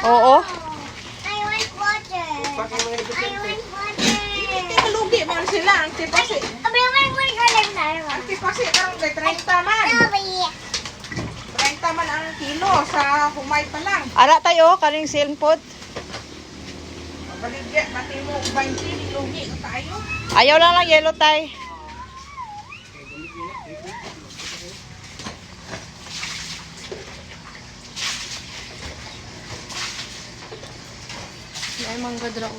Oo. I want water. Mga I want water. Kalugi man sila, ang tipasi. Abi, wait, wait, wait, wait, Ang tipasi, karong kay 30 man. Abi. 30 man ang kilo sa humay pa lang. Ara tayo, kaning silpod. Baligya, pati mo 20 lugi tayo. Ayaw lang lang yellow tay. Ay, mangga draw.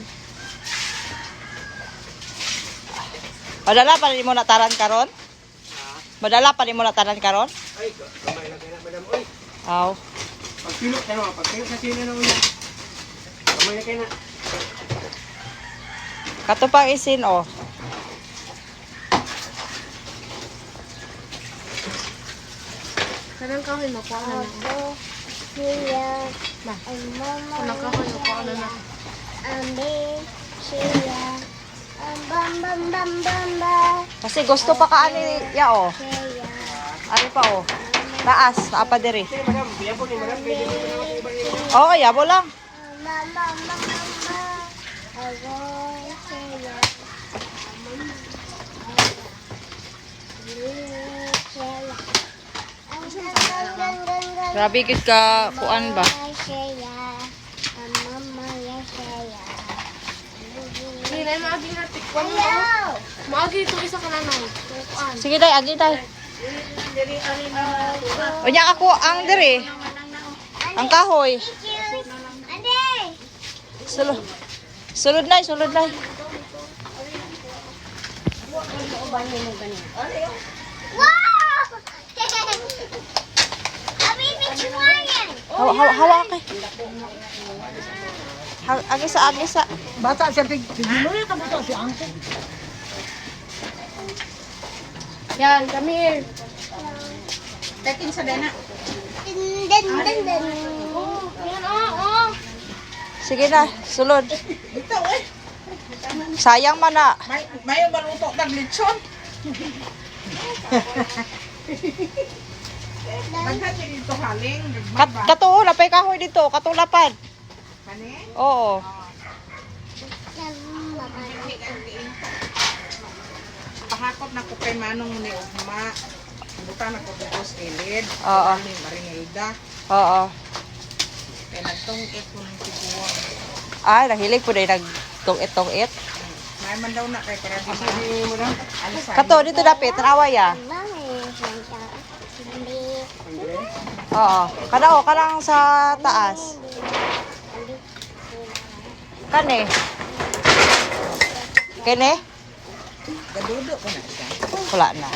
Madala pa rin mo nataran karon? Madala pa rin mo nataran karon? Ay, kamay lang kaya na, madam. Uy, Aw. pagpilo, ano, pagpilo sa sila na una. Kamay na kaya na. Katupang isin oh. Kanang kahoy, makuha na na. Here. Ba? And mama. Kanang kahoy, makuha na na. Ambi. Here. Um, bam, bam, bam, bam, bam. Kasi gusto pa ka ani ya oh. Here. Ano pa oh. Taas, naa pa diri. Sige, madam. Biya po ni madam. Pwede mo na ako ibang ibang. Oo, yabo lang. Bam, bam. Grabe gid ka kuan ba? Na, maagi na. Tikwan mo. Maagi ito isa ka na nang. Tukuan. Sige day, agi day. Unya ako ang diri. Ang kahoy. Ande. Sulod. Sulod na, sulod na. Wow! Abi, mo yan. Hawa, hawa, hawa kay. Ha, agi sa, agi sa. Bata siya pig, siguro yung kabuto si Angko. Yan, come here. Tekin sa dena. Dun, dun, dun, dun. Oh, yan, oh, oh. Sige na, sulod. Ito eh, Sayang man na. may, may maluto ng lechon. Daghan dito haling, Kat, katuo, napay kahoy dito, katulapad. Kani? Oo. Pahakot na ko kay Manong ni Ugma. Buta na ko dito sa ilid. Oo. Ni Marinilda. Oo. Kaya nagtungkit ko ng tiguan. Ay, nahilig po dahil nagtong-it-tong-it. May man daw na kay para di madam? alisan. Kato, dito dapit, tanawa ya. Oo. Kada o, kanang sa taas. Kane. Kene? Gadudo ko na siya. Wala na.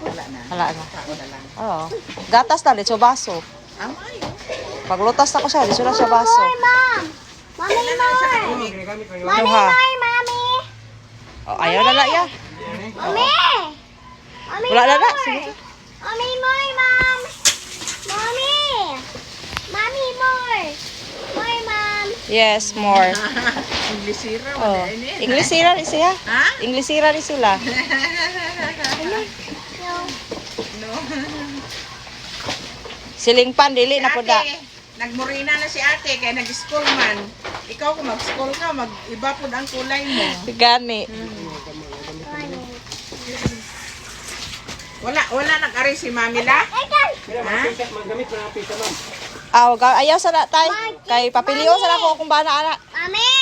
Wala na. Wala na. Tao na. Oo. Gatas na, dito baso. Amay. Paglutas na ko siya, dito na siya baso. Yun. Mommy, Duha. more, mommy! Oh, ayaw na na ya. Mommy! Mommy, Wala na na. Sige. Mommy, more, mom! Mommy! Mommy, more! More, mom! Yes, more. Inglisira Oh. wala ini. Inglisira rin siya. Ha? Inglisira rin sila. No. No. Siling pan, dili na po da. Nagmurina na si ate kaya nag-school man. Ikaw kung mag-school ka, mag-iba po ang kulay mo. Gani. Wala, wala nag-ari si Mami la. Magpisa, magamit mo na pisa, ma'am. Aw, ga ayaw sa na tay. Kay papilion sa na ko kung bana ana. Mommy!